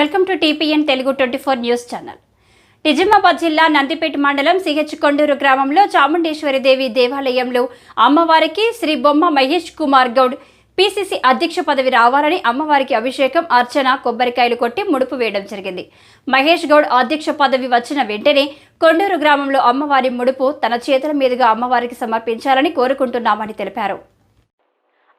Welcome to TPN Telugu twenty four news channel. Nizamabad జిల్లా నందిపేట మండలం CH Konduru గ్రామంలో చాముండేశ్వరి దేవి దేవాలయంలో అమ్మవారికి శ్రీ బొమ్మ మహేష్ కుమార్ గౌడ్ పిసిసి అధ్యక్ష పదవి రావాలని అమ్మవారికి అభిషేకం అర్చన కొబ్బరికాయలు కొట్టి ముడుపు వేయడం జరిగింది. మహేష్ గౌడ్ అధ్యక్ష పదవి వచ్చిన వెంటనే కొండూరు గ్రామంలో అమ్మవారి ముడుపు తన చేతుల మీదుగా అమ్మవారికి సమర్పించాలని కోరుకుంటున్నామని తెలిపారు.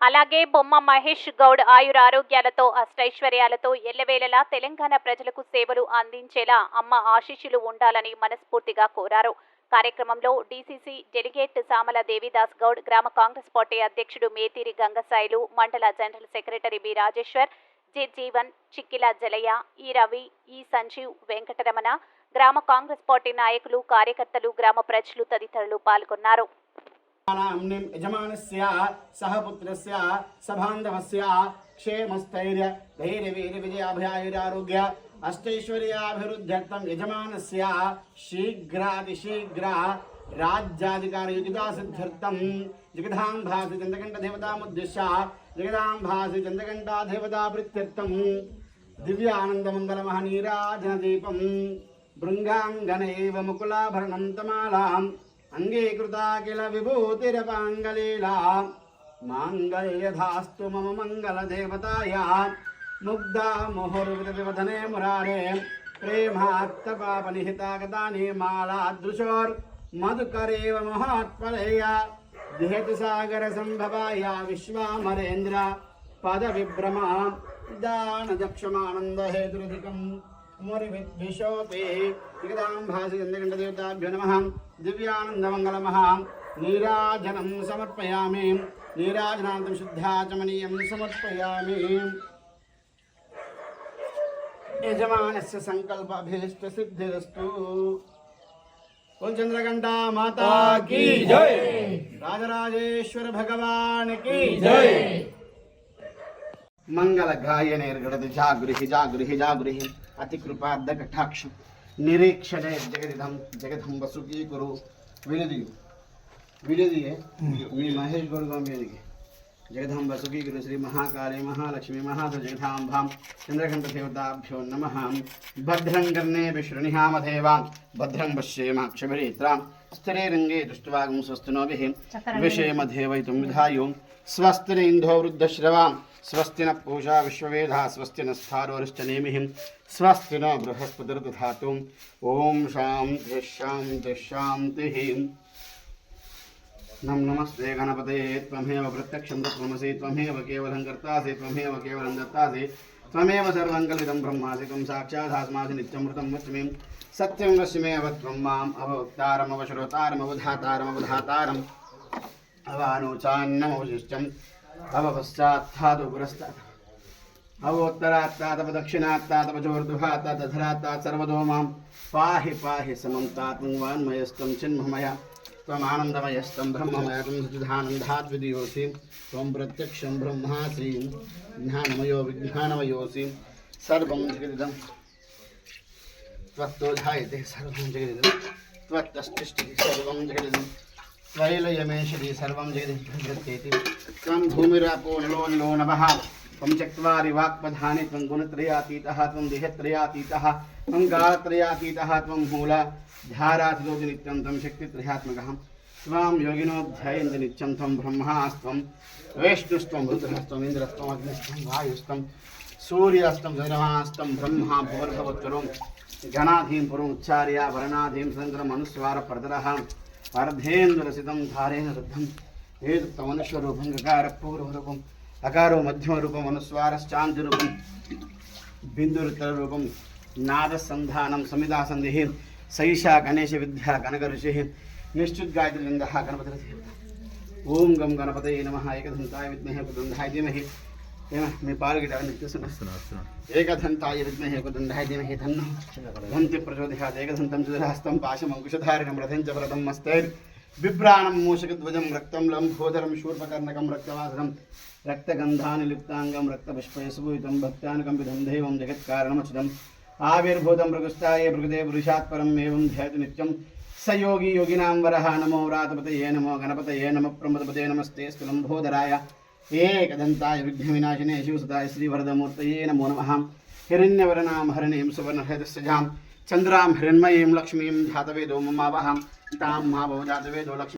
అలాగే బొమ్మ మహేష్ గౌడ్ ఆయుర ఆరోగ్యాలతో అష్టైశ్వర్యాలతో ఎల్లవేళలా తెలంగాణ ప్రజలకు సేవలు అందించేలా అమ్మ ఆశీస్సులు ఉండాలని మనస్ఫూర్తిగా కోరారు. కార్యక్రమంలో డీసీసీ డెలిగేట్ సామల దేవిదాస్ గౌడ్ గ్రామ కాంగ్రెస్ పార్టీ అధ్యక్షుడు మేతిరి గంగసాయిలు మండల general secretary B Rajeshwar J Jeevan Chikkila జలయ E Ravi ఈ సంజీవ్ వెంకటరమణ గ్రామ కాంగ్రెస్ పార్టీ నాయకులు కార్యకర్తలు గ్రామ ప్రజలు తదితరులు పాల్గొన్నారు. यजमानस्य सह पुत्रस्य सबान्धवस्य क्षेमस्थैर्य धैर्यवीर्यविजयाभयायुरारोग्य अष्टैश्वर्याभिवृद्ध्यर्थं यजमानस्य शीघ्रातिशीघ्र राज्याधिकारयुगितासिद्ध्यर्थं जगदां भासि चन्द्रकण्ठदेवतामुद्दिश्य जगदां भासि चन्द्रकण्ठादेवताप्रीत्यर्थं दिव्यानन्दमङ्गलमहनीराजनदीपं भृङ्गाङ्गन एव मुकुलाभरणं तमालाम् అంగీకృతా కిల విభూతిరపాంగలీలా. మాంగళ్యధాస్తు మమ మంగళదేవతాయ ముగ్ధ ముహుర్విధనే మురారే. ప్రేమాత్తపాపనిహితాగతాని మాలాదృశోర్ మధుకరేవ మహాత్పలయ. విహతి సాగర సంభవాయ విశ్వామరేంద్ర. పద విభ్రమ దానదక్షమానందహేతురధికం कुमरिभिद्विशोपे विगदां भासि चन्द्रकण्ठदेवताभ्यो नमः। समर्पयामि। नीराजनान्तं शुद्धाचमनीयं समर्पयामि। यजमानस्य सङ्कल्पाभीष्टसिद्धिरस्तु माता की जय। राजराजेश्वर भगवान की जय। मंगल गायने जागृहि जागृहि जागृहि। अतिकृपा दघटाक्ष निरीक्षण जगदिधम जगदम वसुकी गुरु विनदियो। विनदिये। महेश गुरु गंभीर जगदम वसुकी गुरु श्री महाकाली महालक्ष्मी महाध्वजाम चंद्रखंड देवताभ्यो नम। भद्रंग विश्रृणीहाम देवा भद्रम पश्येम क्षमरी स्तरे रङ्गे दृष्ट्वागं स्वस्ति नो गिः विषयमध्येवयितुं विधायो। स्वस्ति न इन्धो वृद्धश्रवां स्वस्ति न पूषा विश्ववेधा स्वस्ति न स्थारोरिश्च नेमिः। स्वस्ति न बृहस्पतिर्दधातुम्। ॐ शान्तिः शान्तिः शान्तिः। नम नमस्ते गणपते त्वमेव प्रत्यक्षं तत्त्वमसि त्वमेव केवलं कर्तासि त्वमेव केवलं दत्तासि। त्वमेव सर्वङ्कलितं ब्रह्मासिकं साक्षादात्मासि नित्यमृतं वच्मि। सत्यं वश्मेव त्वं माम् अभवक्तारमवश्रोतारमवधातारमवधातारम् अवानुचान्नमवशिष्टम्। अवपश्चात्थातु पुरस्तात् अवोत्तरात्तातपदक्षिणात्तातपचोर्दुभात्तातधरात्तात् सर्वतो माँ पाहि पाहि समं तात्मवान्मयस्तं चिन्ममया। त्वमानन्दमयस्तं ब्रह्ममयकंधानन्दाद्वितीयोऽसि त्वं प्रत्यक्षं ब्रह्मासि ज्ञानमयो विज्ञानमयोऽसि सर्वं जगदिदं त्वत्तो जायते सर्वं जगदिदं त्वत्तस्तिष्ठति सर्वं जगदिदं त्वयिलयमेशति सर्वं जगदिदं प्रत्येति त्वं भूमिरापो नलो नलो नभः त्वं चत्वारि वाक्पधानि त्वं गुणत्रयातीतः, त्वं देहत्रयातीतः, त्वं कालत्रयातीतः त्वं मूल ध्यारातिरोधि नित्यं तं शक्तित्रयात्मकः। त्वां योगिनो ध्यायन्ति नित्यं त्वं ब्रह्मास्त्वं, वैष्णुस्त्वं रुद्रस्त्वम् इन्द्रस्त्वम् अग्निस्त्वं, वायुस्त्वं ब्रह्मा गणाधीं पुरुम् उच्चार्य वर्णाधीं सङ्क्रमनुस्वारप्रदरः अर्धेन्दुरसितं धारेण रुद्धं अकारो मध्यम रूपम अनुस्वार चाँद रूपम बिंदु रूपम नाद संधान समिता संधि सैषा गणेश विद्या कनक ऋषि निश्चित गायत्री नंद ओम गम गणपत नम एक विद्महे कुदंधाय धीमह। मे पाल एकधंताय विद्महे प्रचोदयाद एक पाशमंकुशधारिण व्रथं च व्रतम బిభ్రాణం మూషకధ్వజం రక్తం లంబోదరం శూర్పకర్ణకం రక్తవాసకం రక్తగంధాని లిప్తాంగం రక్తపుష్పయసుభూతం భక్త్యానుకంపితం దైవం జగత్కారణమచితం ఆవిర్భూతం ప్రకృష్టాయ ప్రకృతే పురుషాత్పరం ఏం ధ్యాతి నిత్యం సయోగి యోగినాం వరహ నమో వ్రాతపతయే నమో గణపతయే నమ ప్రమదపతే నమస్తే స్థులంబోదరాయ ఏకదంతాయ విఘ్నవినాశినే శివసుతాయ శ్రీవరదమూర్తయే నమో నమ హిరణ్యవరణాం హరణీం సువర్ణహృదస్సజాం सुवर्णहृदस्सजां चन्द्रां लक्ष्मी मम ममावहां तां मा भव लक्ष्मी।